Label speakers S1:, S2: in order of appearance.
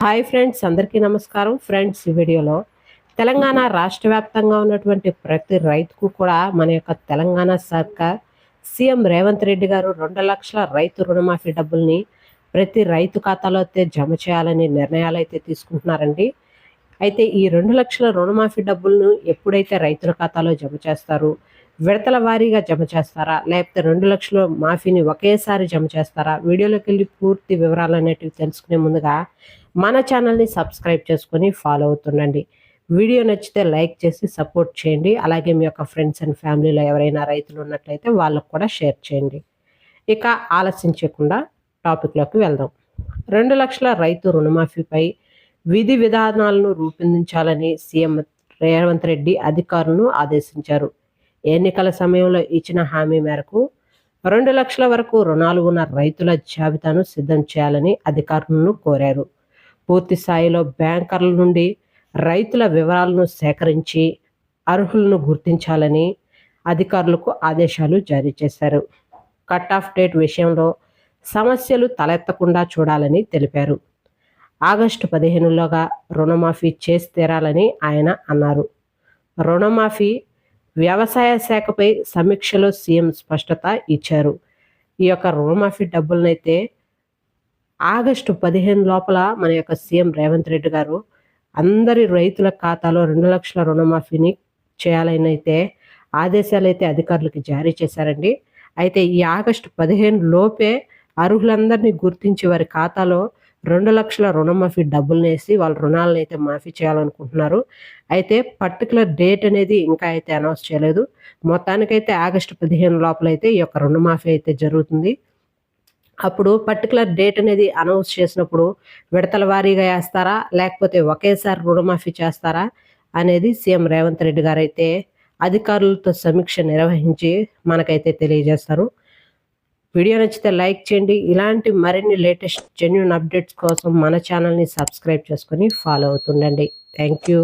S1: Hi friends అందరికీ నమస్కారం. Friends ఈ వీడియోలో తెలంగాణ రాష్ట్ర వ్యాప్తంగా ఉన్నటువంటి ప్రతి రైతుకు కూడా మన యొక్క తెలంగాణ సర్కార్ సీఎం రేవంత్ రెడ్డి గారు రెండు లక్షల రైతు రుణమాఫీ డబ్బుల్ని ప్రతి రైతు ఖాతాలో అయితే జమ చేయాలని నిర్ణయాలు అయితే తీసుకుంటున్నారండి. అయితే ఈ రెండు లక్షల రుణమాఫీ డబ్బులను ఎప్పుడైతే రైతుల ఖాతాలో జమ చేస్తారు విడతల వారీగా జమ చేస్తారా? లేకపోతే రెండు లక్షల మాఫీని ఒకేసారి జమ చేస్తారా? వీడియోలోకి వెళ్ళి పూర్తి వివరాలు అనేటివి తెలుసుకునే ముందుగా మన ఛానల్ని సబ్స్క్రైబ్ చేసుకొని ఫాలో అవుతుండండి. వీడియో నచ్చితే లైక్ చేసి సపోర్ట్ చేయండి. అలాగే మీ యొక్క ఫ్రెండ్స్ అండ్ ఫ్యామిలీలో ఎవరైనా రైతులు ఉన్నట్లయితే వాళ్ళకు కూడా షేర్ చేయండి. ఇక ఆలస్యం చేయకుండా టాపిక్లోకి వెళ్దాం. రెండు లక్షల రైతు రుణమాఫీపై విధి విధానాలను రూపొందించాలని సీఎం రేవంత్ రెడ్డి అధికారులను ఆదేశించారు. ఎన్నికల సమయంలో ఇచ్చిన హామీ మేరకు రెండు లక్షల వరకు రుణాలు ఉన్న రైతుల జాబితాను సిద్ధం చేయాలని అధికారులను కోరారు. పూర్తి స్థాయిలో బ్యాంకర్ల నుండి రైతుల వివరాలను సేకరించి అర్హులను గుర్తించాలని అధికారులకు ఆదేశాలు జారీ చేశారు. కట్ ఆఫ్ డేట్ విషయంలో సమస్యలు తలెత్తకుండా చూడాలని తెలిపారు. ఆగస్టు పదిహేనులోగా రుణమాఫీ చేసి తీరాలని ఆయన అన్నారు. రుణమాఫీ వ్యవసాయ శాఖపై సమీక్షలో సీఎం స్పష్టత ఇచ్చారు. ఈ యొక్క రుణమాఫీ డబ్బులనైతే ఆగస్టు పదిహేను లోపల మన యొక్క సీఎం రేవంత్ రెడ్డి గారు అందరి రైతుల ఖాతాలో రెండు లక్షల రుణమాఫీని చేయాలని అయితే ఆదేశాలు అయితే అధికారులకు జారీ చేశారండి. అయితే ఈ ఆగస్టు పదిహేను లోపే అర్హులందరినీ గుర్తించి వారి ఖాతాలో రెండు లక్షల రుణమాఫీ డబ్బులు వేసి వాళ్ళ రుణాలను అయితే మాఫీ చేయాలనుకుంటున్నారు. అయితే పర్టికులర్ డేట్ అనేది ఇంకా అయితే అనౌన్స్ చేయలేదు. మొత్తానికైతే ఆగస్టు పదిహేను లోపల అయితే ఈ యొక్క రుణమాఫీ అయితే జరుగుతుంది. అప్పుడు పర్టికులర్ డేట్ అనేది అనౌన్స్ చేసినప్పుడు విడతల వారీగా వేస్తారా? లేకపోతే ఒకేసారి రుణమాఫీ చేస్తారా? అనేది సీఎం రేవంత్ రెడ్డి గారు అయితే అధికారులతో సమీక్ష నిర్వహించి మనకైతే తెలియజేస్తారు. వీడియో నచ్చితే లైక్ చేయండి. ఇలాంటి మరిన్ని లేటెస్ట్ జెన్యున్ అప్డేట్స్ కోసం మన ఛానల్ని సబ్స్క్రైబ్ చేసుకొని ఫాలో అవుతుండండి. Thank you